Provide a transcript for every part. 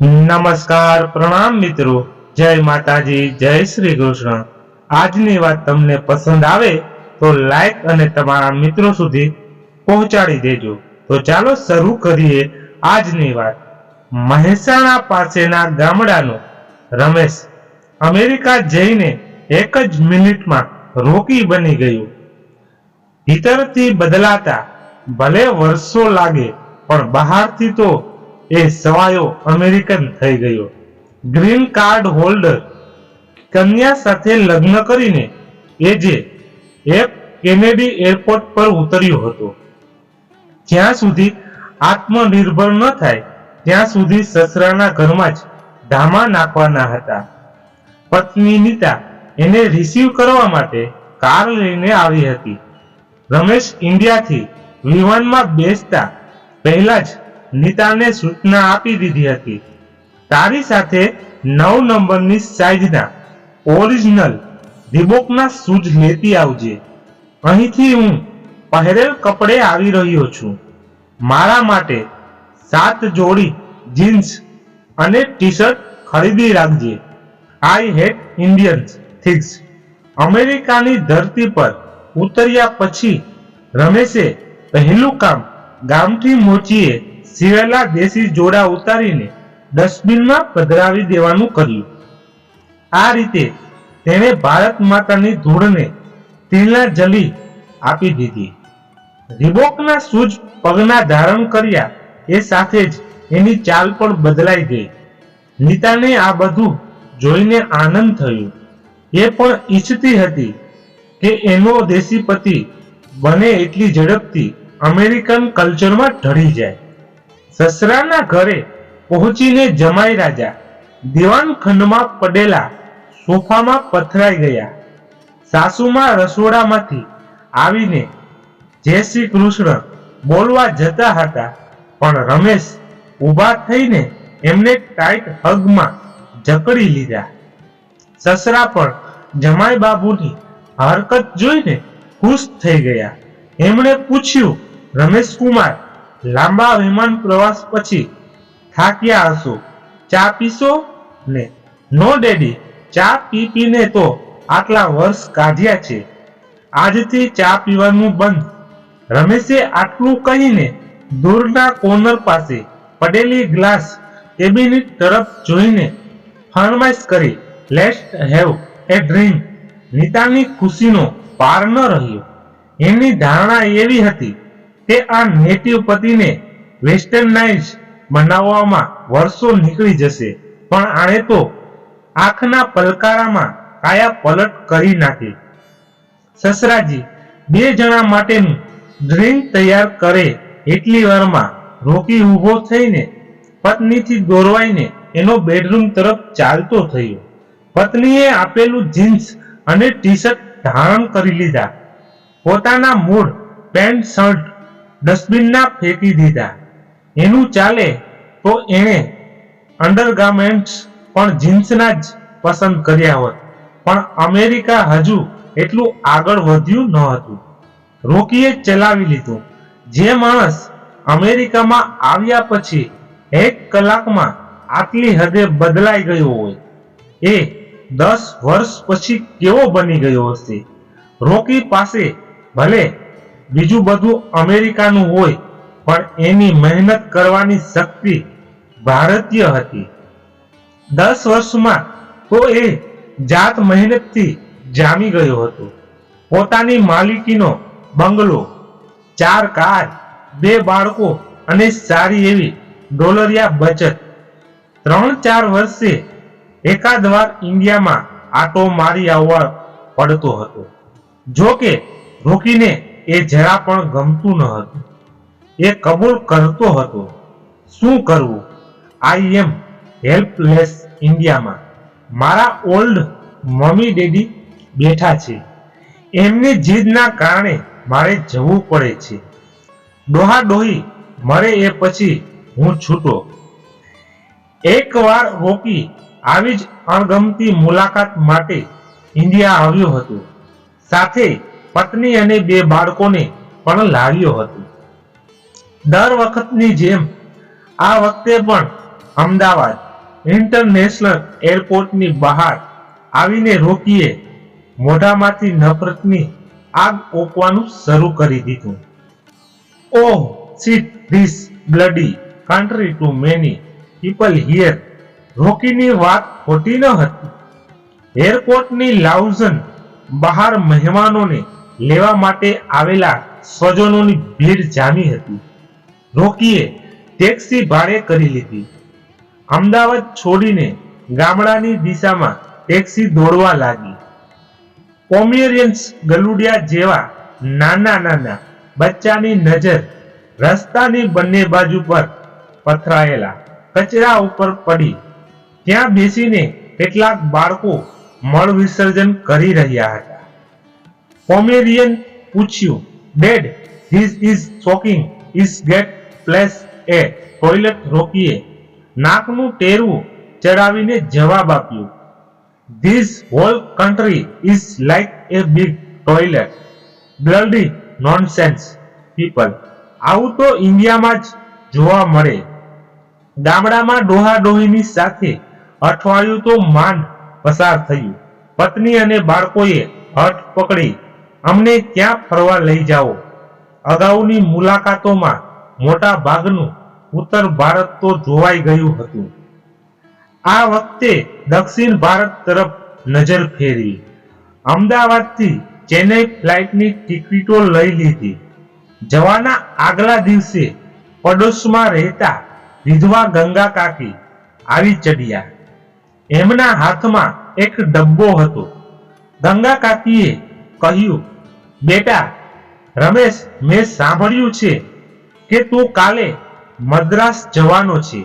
નમસ્કાર પ્રણામ મિત્રો. જય માતાજી, જય શ્રી કૃષ્ણ. આજની વાત તમને પસંદ આવે તો લાઈક અને તમારા મિત્રો સુધી પહોંચાડી દેજો. તો ચાલો શરૂ કરીએ આજની વાત. મહેસાણા પાસેના ગામડાનો રમેશ અમેરિકા જઈને એક જ મિનિટમાં રોકી બની ગયું. ભીતરથી બદલાતા ભલે વર્ષો લાગે, પણ બહારથી તો એ સવાયો અમેરિકન થઈ ગયો. ગ્રીન કાર્ડ હોલ્ડર કન્યા સાથે લગ્ન કરીને એ જે એફ કેનેડી એરપોર્ટ પર ઉતર્યો હતો. જ્યાં સુધી આત્મનિર્ભર ન થાય, ત્યાં સુધી સસરાના ઘરમાં જ ધામા નાખવાના હતા. પત્ની નીતા એને રિસીવ કરવા માટે કાર લઈને આવી હતી. રમેશ ઇન્ડિયાથી વિમાનમાં બેસતા પહેલા જ નીતાને સૂચના આપી દીધી હતી. તારી સાથે નવ નંબરની સાઈઝના ઓરિજિનલ રિબોકના શૂઝ લેતી આવજે. અહીંથી હું પહેરેલ કપડે આવી રહ્યો છું. મારા માટે સાત જોડી જીન્સ અને ટી શર્ટ ખરીદી રાખજે. આઈ હેટ ઇન્ડિયન્સ થિંગ્સ અમેરિકાની ધરતી પર ઉતર્યા પછી રમેશે પહેલું કામ ગામથી મોચીએ સિવેલા દેશી જોડા ઉતારીને ડસ્ટબિનમાં પધરાવી દેવાનું કર્યું આ રીતે તેણે ભારત માતાની ધૂળને તિલના જલી આપી દીધી. રિબોકના શૂઝ પગના ધારણ કર્યા એ સાથે જ એની ચાલ પણ બદલાઈ ગઈ. નીતાને આ બધું જોઈને આનંદ થયો. એ પણ ઈચ્છતી હતી કે એનો દેશી પતિ બને એટલી ઝડપથી અમેરિકન કલ્ચરમાં ઢળી જાય. સસરાના ઘરે પહોંચીને જમાઈ રાજા દિવાનખંડમાં પડેલા સોફામાં પથરાઈ ગયા. સાસુમાં રસોડામાંથી આવીને જય શ્રી કૃષ્ણ બોલવા જતા હતા, પણ રમેશ ઊભા થઈને એમને ટાઈટ હગમાં જકડી લીધા. સસરા પણ જમાઈ બાબુની હરકત જોઈને ખુશ થઈ ગયા. એમણે પૂછ્યું, રમેશ કુમાર લાંબા વિમાન પ્રવાસ પછી થાક્યા હશો. ચા પીશો ને? નો ડેડી ચા પી પીને તો આટલા વર્ષ કાઢ્યા છે. આજથી ચા પીવાનું બંધ. રમેશે આટલું કહીને દૂરના કોર્નર પાસે પડેલી ગ્લાસ કેબિનેટ તરફ જોઈને ફરમાઈશ કરી લેટ્સ હેવ એ ડ્રિંક નીતાની ખુશીનો પાર ન રહ્યો. એની ધારણા એવી હતી કે આ નેટિવ પતિને વેસ્ટર્નાઇઝ બનાવવામાં વર્ષો નીકળી જશે. પણ આણે તો આંખના પલકારામાં કાયા પલટ કરી નાખી. સસરાજી બે જણા માટેનું ડ્રિંક તૈયાર કરે એટલી વારમાં રોકી ઊભો થઈને પત્નીથી દોરવાઈને એનો બેડરૂમ તરફ ચાલતો થયો. પત્નીએ આપેલું જીન્સ અને ટી શર્ટ ધારણ કરી લીધા. પોતાના મૂળ પેન્ટ શર્ટ ડસ્ટબિનના ફેંકી દીધા. એનું ચાલે તો એણે અંડરગાર્મેન્ટ્સ પણ જીન્સના જ પસંદ કર્યા હોત. પણ અમેરિકા હજુ એટલું આગળ વધ્યું ન હતું. રોકીએ ચલાવી લીધું. જે માણસ અમેરિકામાં આવ્યા પછી એક કલાકમાં આટલી હદે બદલાઈ ગયો હોય, એ દસ વર્ષ પછી કેવો બની ગયો હશે? રોકી પાસે ભલે બીજું બધું અમેરિકાનું હોય, પણ એની મહેનત કરવાની શક્તિ ભારતીય હતી. દસ વર્ષમાં તો એ જાત મહેનતથી જામી ગયો હતો. પોતાની માલિકીનો બંગલો, ચાર કાર, બે બાળકો અને સારી એવી ડોલરિયા બચત. ત્રણ ચાર વર્ષે એકાદ વાર ઇન્ડિયામાં આટો મારી આવવા પડતો હતો. જો કે રોકીને એ જરા પણ ગમતું ન હતું. એ કબૂલ કરતો હતો, શું કરવું? આઈ એમ હેલ્પલેસ ઇન્ડિયામાં. મારા ઓલ્ડ મમ્મી ડેડી બેઠા છે. એમની જીદના કારણે મારે જવું પડે છે. ડોહા ડોહી મરે એ પછી હું છૂટો. એકવાર રોકી આવી જ અણગમતી મુલાકાત માટે ઇન્ડિયા આવ્યો હતો. સાથે પત્ની અને બે બાળકોને પણ લાવ્યો હતો. દર વખતની જેમ આ વખતે પણ અમદાવાદ ઇન્ટરનેશનલ એરપોર્ટની બહાર આવીને રોકીએ મોઢામાંથી નફરતની આગ ઓકવાનું શરૂ કરી દીધું. ઓહ shit this bloody country too many people here રોકીની વાત ખોટી ન હતી. એરપોર્ટની લાઉઝન બહાર મહેમાનોને લેવા માટે આવેલા સ્વજનોની ભીડ જામી હતી. રોકીએ ટેક્સી ભાડે કરી લીધી. અમદાવાદ છોડીને ગામડાની દિશામાં ટેક્સી દોડવા લાગી. પોમેરિયન્સ ગલુડિયા જેવા નાના નાના બચ્ચાની નજર રસ્તાની બંને બાજુ પર પથરાયેલા કચરા ઉપર પડી. ત્યાં બેસીને કેટલાક બાળકો મળ વિસર્જન કરી રહ્યા હતા. પોમેરિયન પૂછ્યું dad this is shocking is get place a toilet રોકીએ. નાકનું ટેરવું ચડાવીને જવાબ આપ્યો this whole country is like a big toilet bloody nonsense people આવું તો ઇન્ડિયામાં જ જોવા મળે. ગામડામાં ડોહાડોહીની સાથે અઠવાડિયું તો માંડ પસાર થયું. પત્ની અને બાળકોએ હઠ પકડી અમને ક્યાં ફરવા લઈ જાઓ. અગાઉની મુલાકાતોમાં મોટા ભાગનું ઉત્તર ભારત તો જોવાઈ ગયું હતું. આ વખતે દક્ષિણ ભારત તરફ નજર ફેરવી અમદાવાદથી ચેન્નઈ ફ્લાઇટની ટિકિટો લઈ લીધી. જવાના આગલા દિવસે પડોશમાં રહેતા વિધવા ગંગા કાકી આવી ચડ્યા. એમના હાથમાં એક ડબ્બો હતો. ગંગા કાકીએ કહ્યું, બેટા, રમેશ, મેં સાંભળ્યું છે કે તું કાલે મદ્રાસ જવાનો છે.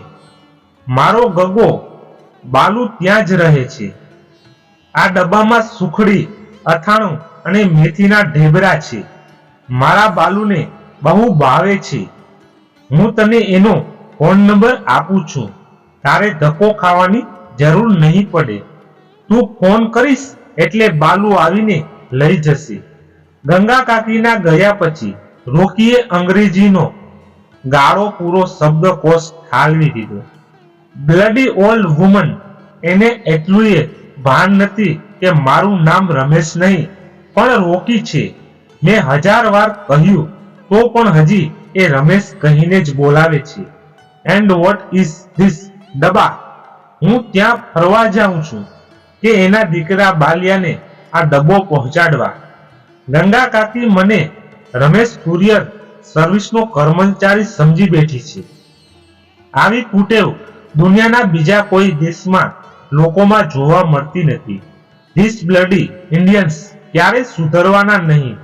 મારો ગગો બાલુ ત્યાં જ રહે છે. આ ડબ્બામાં સુખડી, અથાણું અને મેથીના ઢેબરા છે. મારા બાલુને બહુ ભાવે છે. હું તને એનો ફોન નંબર આપું છું. તારે ધક્કો ખાવાની જરૂર નહીં પડે. તું ફોન કરીશ એટલે બાલુ આવીને લઈ જશે. ગંગા કાકીના ગયા પછી રોકીએ અંગ્રેજીનો ગાળો પૂરો શબ્દકોશ ઠાલવી દીધો. બ્લડી ઓલ્ડ વુમન એને એટલુંય ભાન નથી કે મારું નામ રમેશ નહીં, પણ રોકી છે. મેં હજાર વાર કહ્યું, તો પણ હજી એ રમેશ કહીને જ બોલાવે છે. એન્ડ વોટ ઇઝ ધીસ ડબા હું ત્યાં ફરવા જાઉં છું કે એના દીકરા બાલિયાને આ ડબ્બો પહોંચાડવા. ગંગા કાકી મને રમેશ કુરિયર સર્વિસનો કર્મચારી સમજી બેઠી છે. આવી કુટેવ દુનિયાના બીજા કોઈ દેશમાં લોકોમાં જોવા મળતી નથી. ધીસ બ્લડી ઇન્ડિયન્સ ક્યારે સુધરવાના નહીં?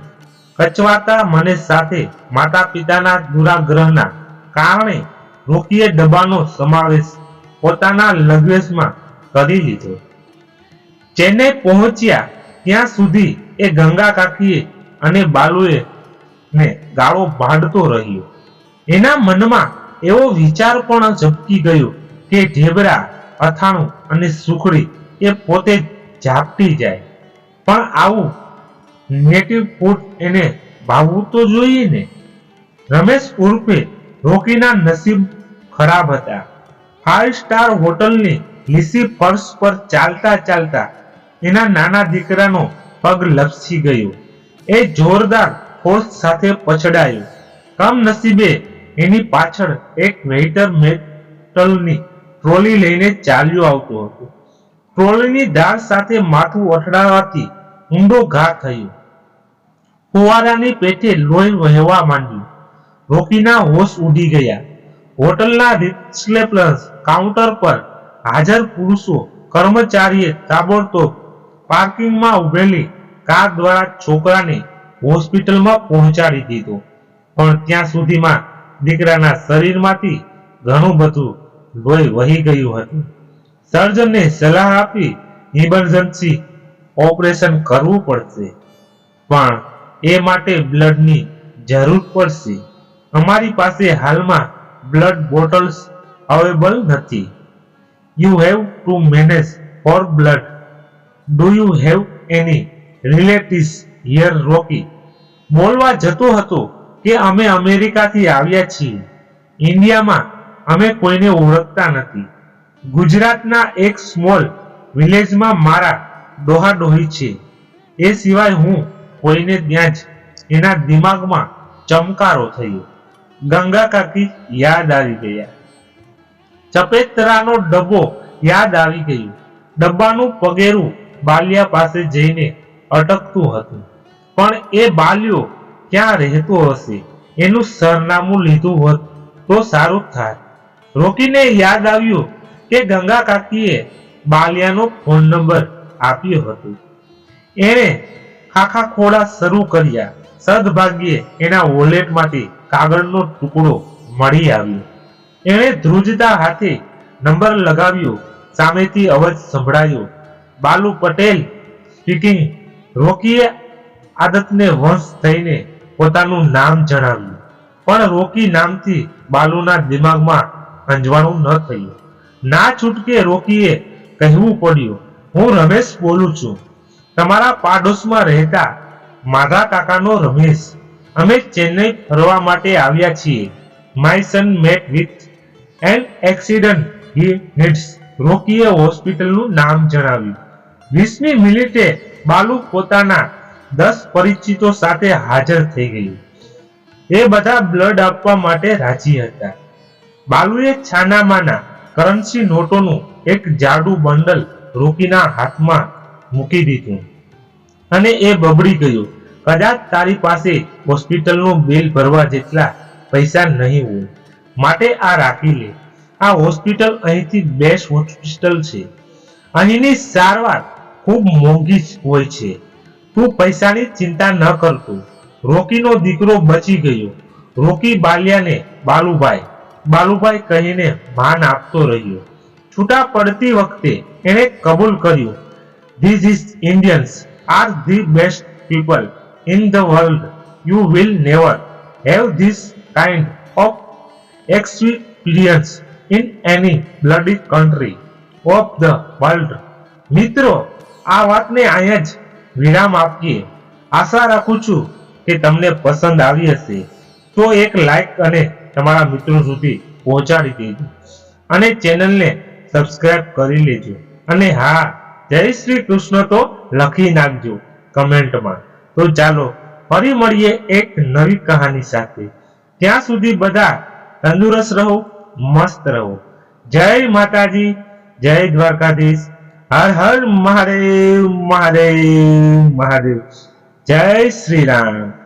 કચવાતા મને સાથે માતા પિતાના દુરાગ્રહના કારણે રોકીએ ડબ્બાનો સમાવેશ પોતાના લગ્વેશમાં કરી લીધો. ચેન્નઈ પહોંચ્યા ત્યાં સુધી એ ગંગા કાકીએ અને બાલુએ ને ગાળો ભાંડતો રહ્યો. એના મનમાં એવો વિચાર પણ ઝબકી ગયો કે ઢેબરા, અથાણું અને સુખડી એ પોતે ઝાપટી જાય. પણ આવું નેટિવ ફૂડ એને ભાવવું તો જોઈએ ને? રમેશ ઉર્ફે રોકીના નસીબ ખરાબ હતા. ફાઇવ સ્ટાર હોટલની લીસી ફર્શ પર ચાલતા ચાલતા એના નાના દીકરાનો પગ લપસી ગયો. એ જોરદાર ફોર્સ સાથે પછડાયો. કમ નસીબે એની પાછળ એક વેઇટર મેટલની ટ્રોલી લઈને ચાલ્યો આવતો હતો. ટ્રોલીની ધાર સાથે માથું અથડાવાથી ઊંડો ઘા થયો. ફુવારાની પેટે લોહી વહેવા માંડ્યું. રોકીના હોશ ઉડી ગયા. હોટલના રિસેપ્શન કાઉન્ટર પર હાજર પુરુષો, કર્મચારીએ તાબડતોબ પાર્કિંગમાં ઉભેલી કાર દ્વારા છોકરાને હોસ્પિટલમાં પહોંચાડી દીધો. પણ ત્યાં સુધીમાં દીકરાના શરીરમાંથી ઘણું બધું લોહી વહી ગયું હતું. સર્જનને સલાહ આપી ઇમરજન્સી ઓપરેશન કરવું પડશે. પણ એ માટે બ્લડની જરૂર પડશે. અમારી પાસે હાલમાં બ્લડ બોટલ્સ અવેલેબલ નથી. You have to manage for blood. Do you have any relatives here Rocky બોલવા જતો હતો કે અમે અમેરિકાથી આવ્યા છીએ. ઇન્ડિયામાં અમે કોઈને ઓળખતા નથી. ગુજરાતના એક સ્મોલ વિલેજમાં મારા ડોહા ડોહી છે. એ સિવાય હું કોઈને ત્યાં જ એના દિમાગમાં ચમકારો થયો. ગંગા કાકી યાદ આવી ગયા. ચપેતરાનો ડબ્બો યાદ આવી ગયું. ડબ્બાનું પગેરું બાલિયા પાસે જઈને અટકતું હતું. પણ એ બાલ્યો ક્યાં રહેતો હશે? એનું સરનામું લીધું હોત તો સારું થાય. રોકીને યાદ આવ્યું કે ગંગા કાકીએ બાલિયાનો ફોન નંબર આપ્યો હતો. એણે ખાખા ખોડા શરૂ કર્યા. સદભાગ્યે એના વોલેટમાંથી કાગળનો ટુકડો મળી આવ્યો. એણે ધ્રુજતા હાથે નંબર લગાવ્યો. સામેથી અવાજ સંભળાયો. બાલુ પટેલ સ્પીકિંગ રોકીએ આદતને વંશ થઈને પોતાનું નામ જણાવ્યું. પણ રોકી નામથી બાલુના દિમાગમાં અંજવાણું ન થયું. ના છૂટકે રોકીએ કહેવું પડ્યું. હું રમેશ બોલું છું. તમારા પાડોશમાં રહેતા માધા કાકાનો રમેશ. અમે ચેન્નઈ ફરવા માટે આવ્યા છીએ. My son met with an accident he heads રોકીએ હોસ્પિટલનું નામ જણાવ્યું. વીસમી મિનિટે બાલુ પોતાના દસ પરિચિતો સાથે હાજર થઈ ગયું. એ બધા બ્લડ આપવા માટે રાજી હતા. બાલુએ છાનામાના કરન્સી નોટોનું એક જાડું બંડલ રોકીના હાથમાં મૂકી દીધું અને એ બબડી ગયું. કદાચ તારી પાસે હોસ્પિટલનું બિલ ભરવા જેટલા પૈસા નહીં હોય. માટે આ રાખી લે. આ હોસ્પિટલ અહીંથી બેસ્ટ હોસ્પિટલ છે. અહીંની સારવાર ખૂબ મોંઘી હોય છે. તું પૈસાની ચિંતા ન કરતો રોકીનો દીકરો બચી ગયો. રોકી બાલિયાને બાલુભાઈ. બાલુભાઈ કહીને માન આપતો રહ્યો. છૂટા પડતી વખતે એણે કબૂલ કર્યું. These is Indians are the best people in the world you will never have this kind of experience in any bloody country of the world મિત્રો આ વાતને અહીંયા જ વિરામ આપીએ. આશા રાખું છું કે તમને પસંદ આવી હશે. તો એક લાઈક અને તમારા મિત્રો સુધી પહોંચાડી દેજો. અને ચેનલને સબસ્ક્રાઇબ કરી લેજો. અને હા, જય શ્રી કૃષ્ણ તો લખી નાખજો કમેન્ટમાં. તો ચાલો, ફરી મળીએ એક નવી કહાની સાથે. ત્યાં સુધી બધા તંદુરસ્ત રહો, મસ્ત રહો. જય માતાજી, જય દ્વારકાધીશ. હર હર મહાદેવ મહાદેવ મહાદેવ. જય શ્રી રામ.